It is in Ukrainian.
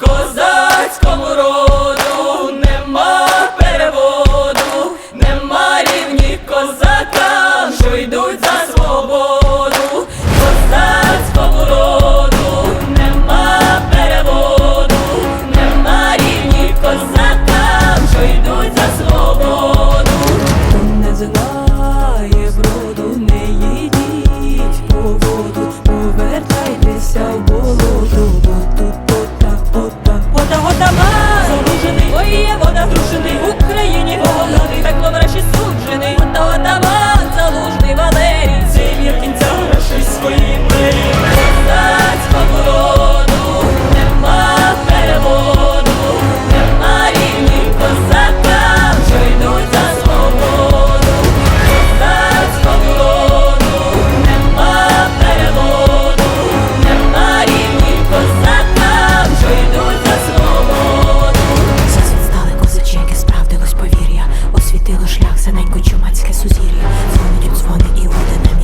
Cause синенько чумацьке сузір'я, дзвонить дзвони і години.